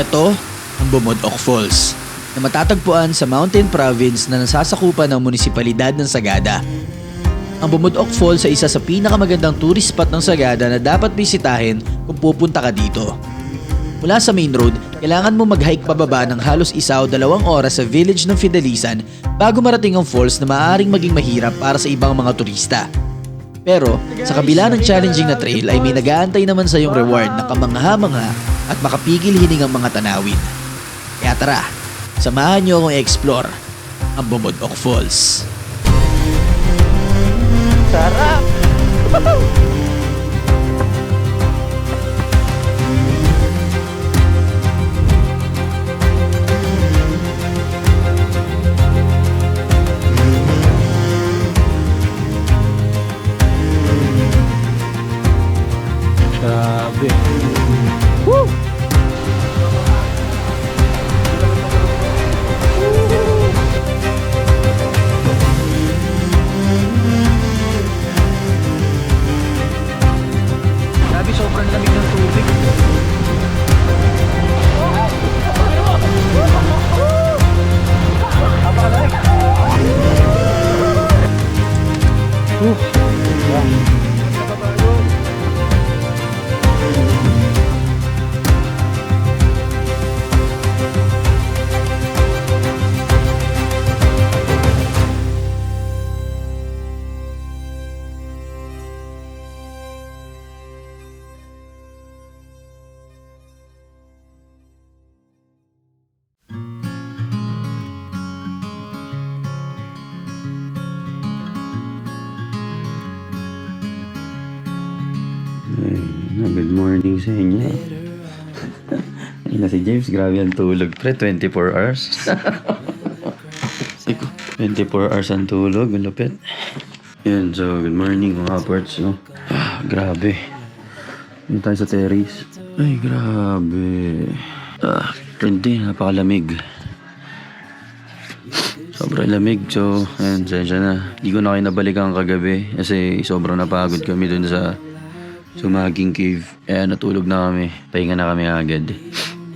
Ito ang Bumodok Falls na matatagpuan sa Mountain Province na nasasakupan ng munisipalidad ng Sagada. Ang Bumodok Falls ay isa sa pinakamagandang tourist spot ng Sagada na dapat bisitahin kung pupunta ka dito. Mula sa main road, kailangan mo mag-hike pababa ng halos isa o dalawang oras sa village ng Fidelisan bago marating ang falls na maaaring maging mahirap para sa ibang mga turista. Pero sa kabila ng challenging na trail ay may nag-aantay naman sa iyong reward na kamangha-mangha at makapigil hiningang mga tanawin. Kaya tara, samahan niyo akong i-explore ang Bumodok Falls. Sarap! Sobrang lamig ng tubig. Good morning sa inyo. Ayun na si James, grabe ang tulog. Pre, 24 hours. Siko, 24 hours ang tulog, ang lupit. Yun, so good morning mga ports, no? Ah, grabe. Yun tayo sa terrace. Ay, grabe. Ah, hindi, napakalamig. Sobrang lamig. So, ayun, sensya na. Hindi ko na kayo nabalikan kagabi kasi sobrang napagod kami dun sa Sumaging cave. Eh, natulog na kami. Pahinga na kami agad.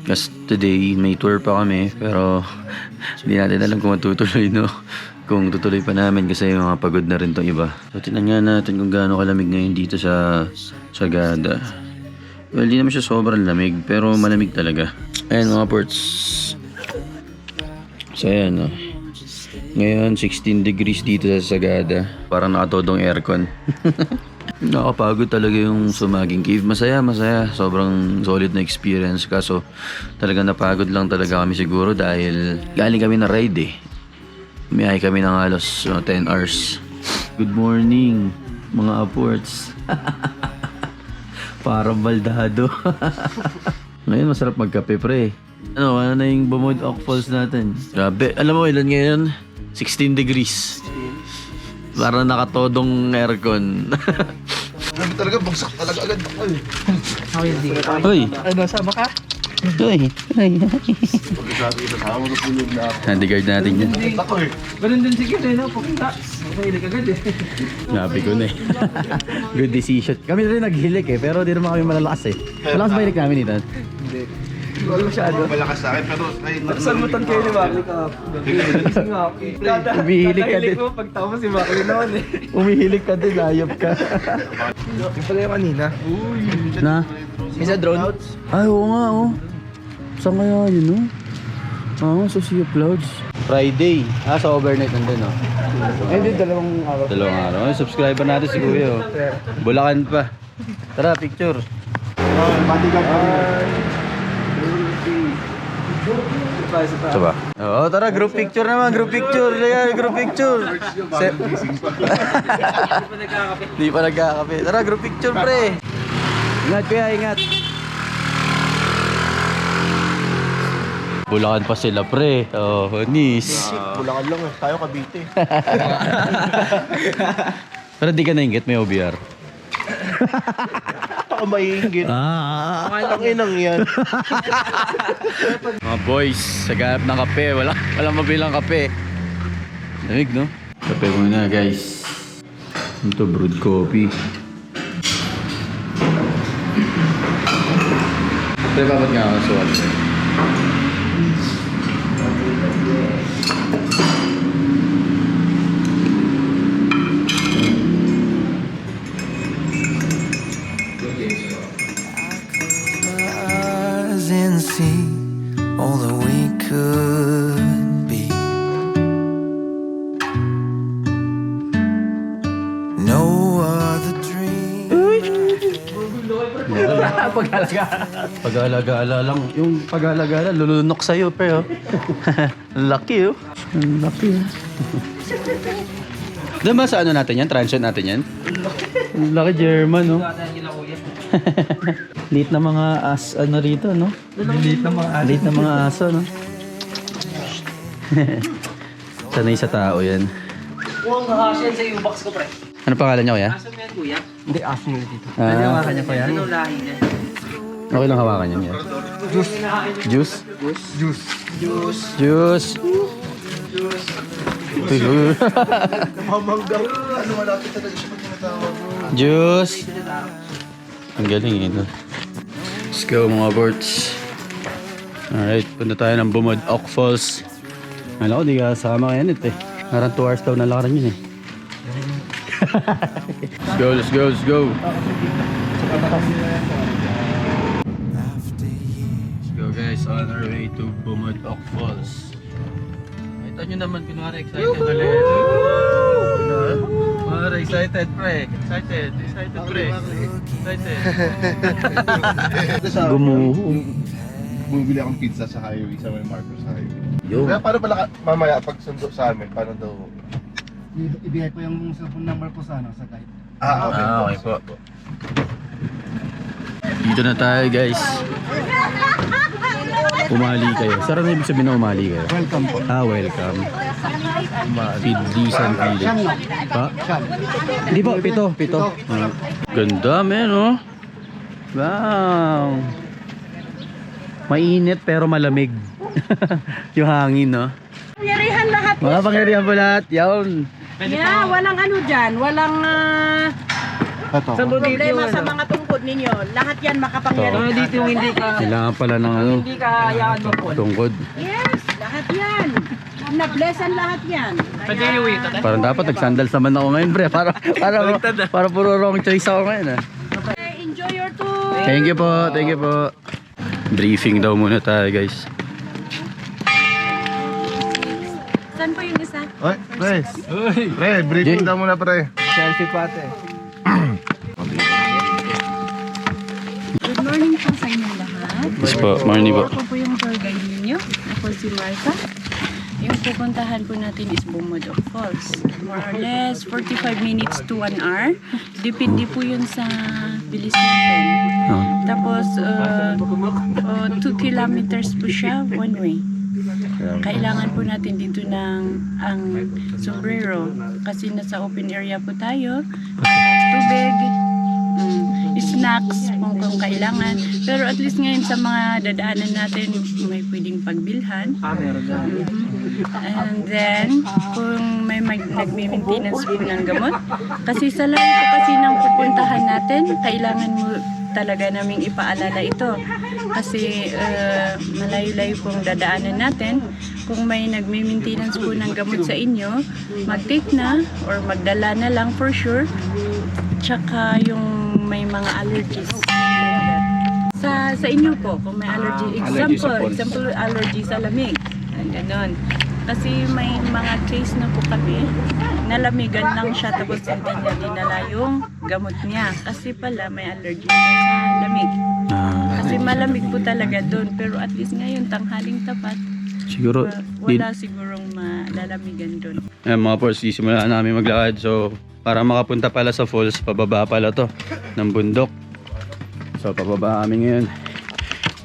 Kasi today, may tour pa kami. Pero, hindi natin alam kung matutuloy, no? Kung tutuloy pa namin kasi mga pagod na rin tong iba. So, tinan nga natin kung gaano kalamig ngayon dito sa Sagada. Well, di naman siya sobrang lamig, pero malamig talaga. Ayan mga ports. So, ayan, no? Ngayon, 16 degrees dito sa Sagada. Parang nakatodong aircon. Nakapagod talaga yung sumaging cave. Masaya, masaya. Sobrang solid na experience. Kaso talaga napagod lang talaga kami siguro dahil galing kami na ride eh. Umiyahe kami ng halos uh, 10 hours. Good morning, mga aports. Parang baldado. Ngayon masarap magkape pre. Ano, ano na yung Bumod Oak Falls natin? Grabe. Alam mo, ilan ngayon? 16 degrees. Parang nakatodong aircon. Grabe talaga, bagsak talaga agad. Ay, Hoy! ano, sama ka? Hoy! Hoy! Sabi ko, sama mo tulog na ako. Handyguard natin yan. Ako eh. Ganun din si Kid eh, no? Papunta. Mahilig agad eh. Sabi ko na eh. Good decision. Kami na rin naghilik eh, pero di naman kami malalakas eh. Malakas ba hilik namin ito? Wala masyado. Malakas sa akin, pero ay, Salmutan kayo ni Makli ka. Gising nga ako. Umihilig ka din. mo pagtapos si Makli naman eh. Umihilig ka din, ayop ka. Yung pala yung kanina. na? May sa drone? Ay, oo nga oh. Saan kaya yun oh? Ah, sa Sea of Clouds. Friday. Ah, sa overnight nandun oh. Ay, hindi, dalawang araw. Dalawang araw. Ay, subscriber natin si Kuya oh. Bulacan pa. Tara, picture. bodyguard kami. Ito ba? Oo, tara, group picture naman, group picture. Kaya, group picture. Hindi pa nagkakape. Tara, group picture, pre. Ingat, kuya, ingat. Bulakan pa sila, pre. Oh, nis. Bulacan lang eh. Tayo Cavite. Pero di ka nainggit, may OBR. Ako maiingit. Ah. Ang inang yan. Mga boys, sa ganap ng kape, wala, walang mabilang kape. Lamig, no? Kape muna, guys. Ito, brewed coffee. Pre, babat nga ako sa Pag-alagala lang. Yung pag-alagala, lulunok sa'yo, pre, oh. Lucky, oh. Lucky, oh. Diba ba sa ano natin yan? Transient natin yan? Laki German, no? Liit na mga as, ano rito, no? Liit na mga aso. Liit na mga aso, no? Sanay sa tao yan. Huwag nakasyan sa U-box ko, pre. Ano pangalan niya, kuya? Asa mo yan, kuya? Hindi, aso nyo dito. Ah, Kanya ko yan. Anong lahi niya? Okay lang hawakan yan. yan. Juice? Juice? Juice. Juice. Juice. Mamanggang. Ano, malapit talaga siya pag tinatawag. Juice. Ang galing eh. No? Let's go mga birds. Alright, punta tayo ng Bumod Oak Falls. Alam ko, di ka sama kaya nito eh. Parang 2 hours daw na lakaran yun eh. let's go, let's go, let's go. Way to Bumod Oak Falls. Ito nyo naman, kunwari excited ulit. Kunwari excited pre. Excited, excited pre. Excited. Gumuho. Bumibili akong pizza sa highway, sa may Marcos Highway. Yo. Kaya paano pala ka- mamaya pag sundo sa amin, paano daw? Ibigay ko yung cellphone number ko sa ano, sa guide. Ah, okay. Ah, okay po. Dito na tayo guys. Umali kayo. Saan na ibig sabihin na umali kayo? Welcome po. Ah, welcome. Pidlisan Village. Pa? Hindi po, pito, pito. Ah. Ganda, men, oh. Wow. Mainit pero malamig. yung hangin, no? Pangyarihan lahat. Mga pangyarihan po lahat. Yawn. Yeah, walang ano dyan, walang Ito. problema sa mga tungkod ninyo. Lahat yan makapangyarihan. Dito yung hindi ka, Kailangan pala ng ano, hindi ka hayaan mo po. tungkod. Yes, lahat yan. Na-blessan lahat yan. Pwede yung wait. Parang dapat nagsandals naman ako ngayon, pre. Para, para, para puro wrong choice ako ngayon, ah. Okay, Enjoy your tour. Thank you po, thank you po. Briefing daw muna tayo, guys. Saan po yung isa? Oy, pre. Pre, briefing daw muna pre. Selfie pa ate. Yes po, morning po. Ako po yung tour guide ninyo. Ako si Martha. Yung pupuntahan po natin is Bumodok Falls. More or less 45 minutes to 1 hour. Depende po yun sa bilis natin. Oh. Tapos, uh, 2 kilometers po siya one way. Kailangan po natin dito ng ang sombrero kasi nasa open area po tayo. Tubig, snacks kung, kung kailangan. Pero at least ngayon sa mga dadaanan natin, may pwedeng pagbilhan. Ah. And then, kung may mag, nagme-maintenance po ng gamot. Kasi sa layo po kasi ng pupuntahan natin, kailangan mo talaga naming ipaalala ito. Kasi uh, malayo-layo pong dadaanan natin. Kung may nagme-maintenance po ng gamot sa inyo, mag-take na or magdala na lang for sure. Tsaka yung may mga allergies. Sa sa inyo po, kung may allergy, allergy sa example, falls. example allergy sa lamig. Ganon. Kasi may mga case na po kami, nalamigan lang siya tapos hindi niya dinala yung gamot niya. Kasi pala may allergy sa lamig. Ah, Kasi malamig po talaga doon. Pero at least ngayon, tanghaling tapat, siguro, uh, wala sigurong malalamigan doon. eh, mga pors, sisimula na namin maglakad. So, para makapunta pala sa falls, pababa pala to ng bundok. So, pababa kami ngayon.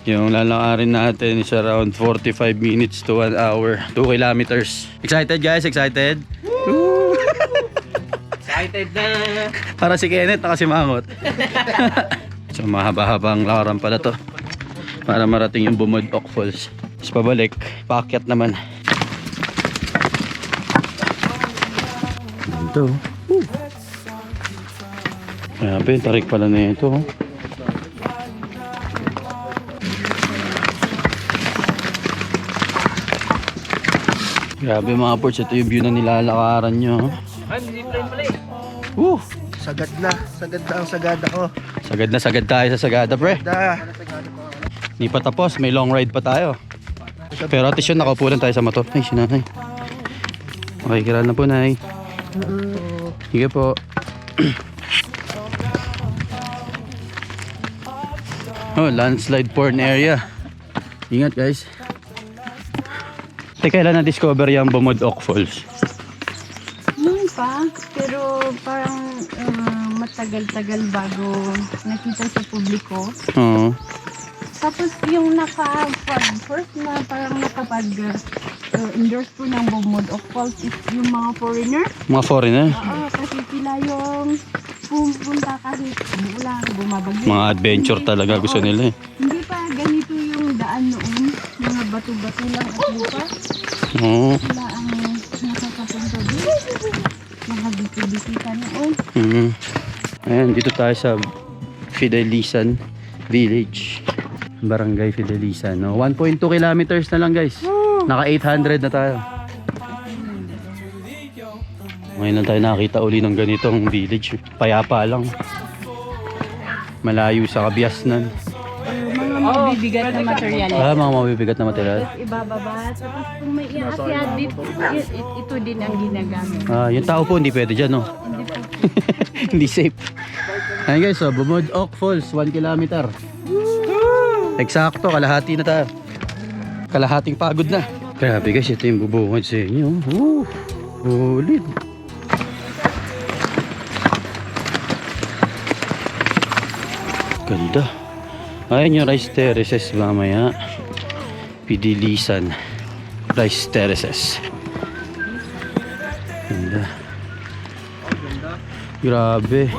Yung lalakarin natin is around 45 minutes to 1 hour, 2 kilometers. Excited guys? Excited? Excited na. Para si Kenneth nakasimangot. so mahaba-habang lakaran pala to. Para marating yung Bumodok Falls. Tapos pabalik, paakyat naman. Ito. Grabe, tarik pala na ito. oh. Grabe mga ports, ito yung view na nilalakaran nyo. Eh. Woo! Sagad na. Sagad na ang sagada ko. Sagad na sagad tayo sa Sagada, pre. Da. Hindi pa tapos, may long ride pa tayo. Pero at least yun, nakaupo lang tayo sa motor. Ay, sinanay. Okay, kiral na po, nay. Sige po. oh, landslide porn area. Ingat, guys. Teka, kailan na-discover yung Bumodok Falls? Noon pa, pero parang uh, matagal-tagal bago nakita sa publiko. Oo. Tapos yung nakapag first na parang nakapag uh, endorse po ng Bumod of Falls is yung mga foreigner. Mga foreigner. Oo, kasi sila yung pumunta kahit umulan, bumabagyo. Mga adventure talaga gusto Oo. nila eh. Hindi pa ganito yung daan noon. Mga bato-bato lang at lupa. Oo. Sila ang nakakapunta dito. Mga bisita noon. Mhm. Ayan, dito tayo sa Fidelisan Village. Barangay Fidelisan. No? 1.2 kilometers na lang guys. Naka 800 na tayo. Ngayon lang tayo nakita uli ng ganitong village. Payapa lang. Malayo sa kabiasnan. Mga mabibigat na material. Ah, mga mabibigat na material. Ibababa. Tapos kung may iakyat ito din ang ginagamit. Ah, yung tao po hindi pwede dyan, no? Hindi po. hindi safe. Ayan guys, so Bumod Oak Falls, 1 kilometer. Eksakto, kalahati na tayo. Kalahating pagod na. Grabe guys, ito yung bubungad sa inyo. Woo! Ulit. Ganda. Ayan yung rice terraces mamaya. Pidilisan. Rice terraces. Ganda. Grabe.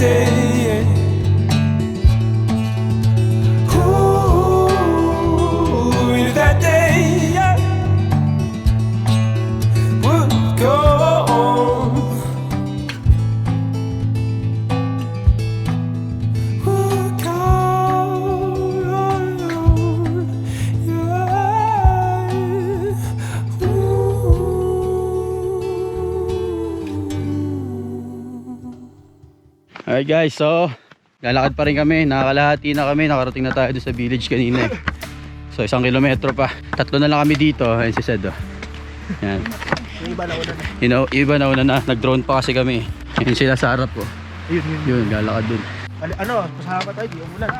Day. Alright guys, so lalakad pa rin kami. Nakakalahati na kami. Nakarating na tayo doon sa village kanina. eh. So isang kilometro pa. Tatlo na lang kami dito. Ayun si Sed. Oh. Yan. You know, iba na una na. Nag-drone pa kasi kami. Yun sila sa harap po. Ayun, yun. Yun, lalakad dun. Ano, ano, pasama tayo, di umulan.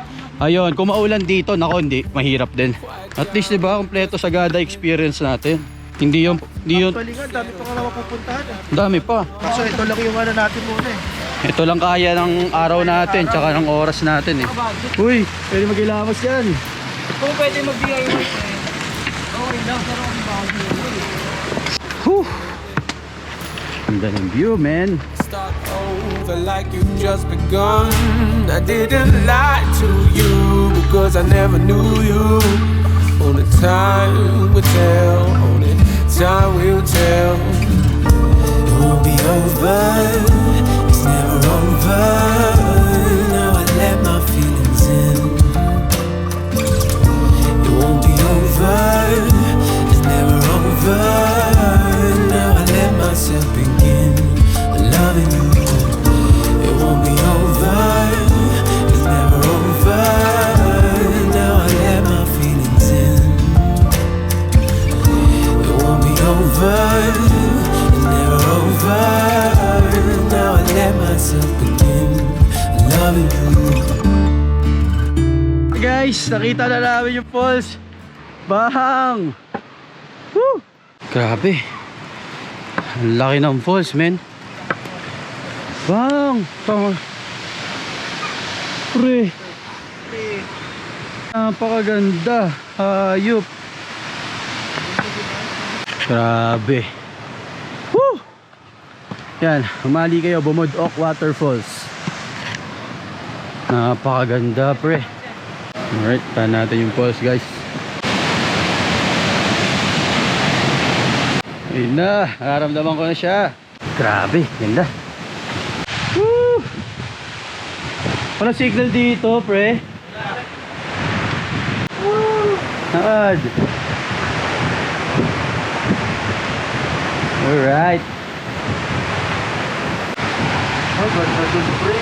Ayun, kung maulan dito, nako hindi, mahirap din. At least 'di ba, kompleto sa Gada experience natin. Hindi yung hindi yung Actually nga, dami pa nga naman pupuntahan. eh. dami pa. Kaso ito lang yung ano natin muna eh. Ito lang kaya ng araw natin, tsaka ng oras natin eh. Uy, pwede mag-ilamas yan. Kung pwede mag-DIY eh. Okay lang, pero kung bago Whew. Ganda ng view, man. Start over like you just begun. I didn't lie to you because I never knew you. Only time will tell. Only time will tell. Guys, nakita na namin yung falls. Bahang! Woo! Grabe. Ang laki ng falls, men. Bang! Tama. Pre. Napakaganda. Hayop. Grabe. Woo! Yan, umali kayo, Bumodok Waterfalls. Napakaganda, pre. Alright, tahan natin yung falls, guys. Ayun na, nararamdaman ko na siya. Grabe, ganda. Woo! Walang signal dito, pre. Woo! Nakad. Alright. Oh, ganda dun, pre.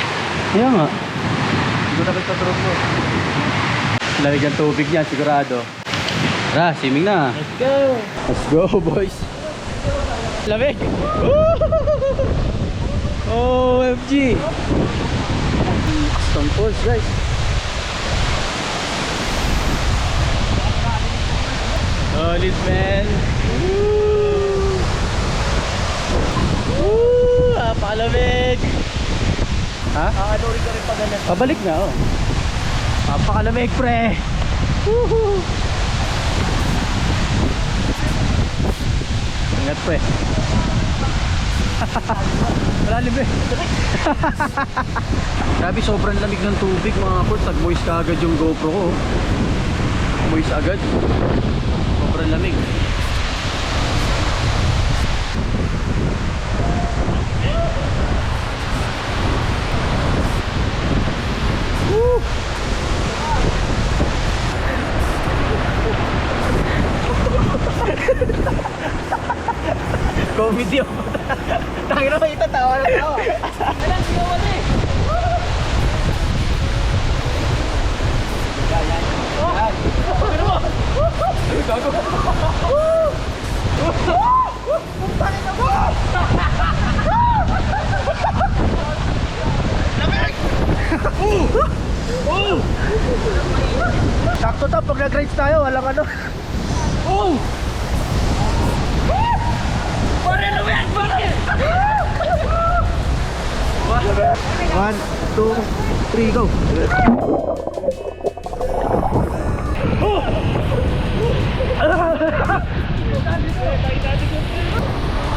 Kaya nga. Hindi ko nakita drone mo. Lamig ang tubig niyan, sigurado. Tara, swimming na. Let's go! Let's go, boys! Lamig! OMG! Stone Falls, guys. Solid, man! Woo! Woo! Napakalamig! Ha? Ano rin ka rin pag ganun. Pabalik na, oh. Napakalamig, pre! Woohoo! Ingat, pre. Malalim, eh. Grabe, sobrang lamig ng tubig, mga port. Nag-moist ka agad yung GoPro ko. Moist agad. Sobrang lamig. To, pag nag-rides tayo, walang ano. One, two, three, go.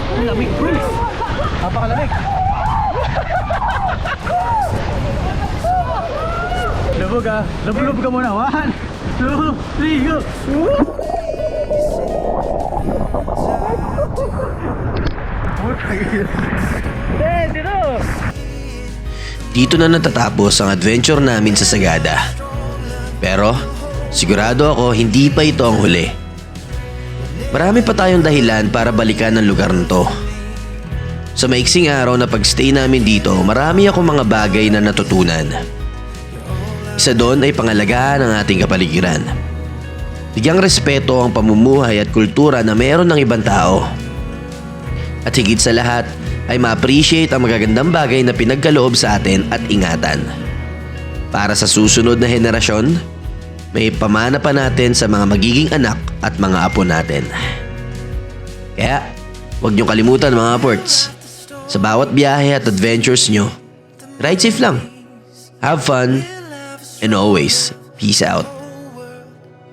Ang lamig, bro. Napakalamig. Lubog ah. Lubog-lubog ka muna. One, two, three, go. Dito na natatapos ang adventure namin sa Sagada. Pero, sigurado ako hindi pa ito ang huli. Marami pa tayong dahilan para balikan ang lugar na to. Sa maiksing araw na pagstay namin dito, marami akong mga bagay na natutunan. Isa doon ay pangalagaan ng ating kapaligiran. Bigyang respeto ang pamumuhay at kultura na meron ng ibang tao. At higit sa lahat, ay ma-appreciate ang magagandang bagay na pinagkaloob sa atin at ingatan. Para sa susunod na henerasyon, may pamana pa natin sa mga magiging anak at mga apo natin. Kaya, huwag niyong kalimutan mga ports. Sa bawat biyahe at adventures nyo, ride safe lang. Have fun, and always, peace out.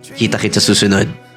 Kita-kits sa susunod.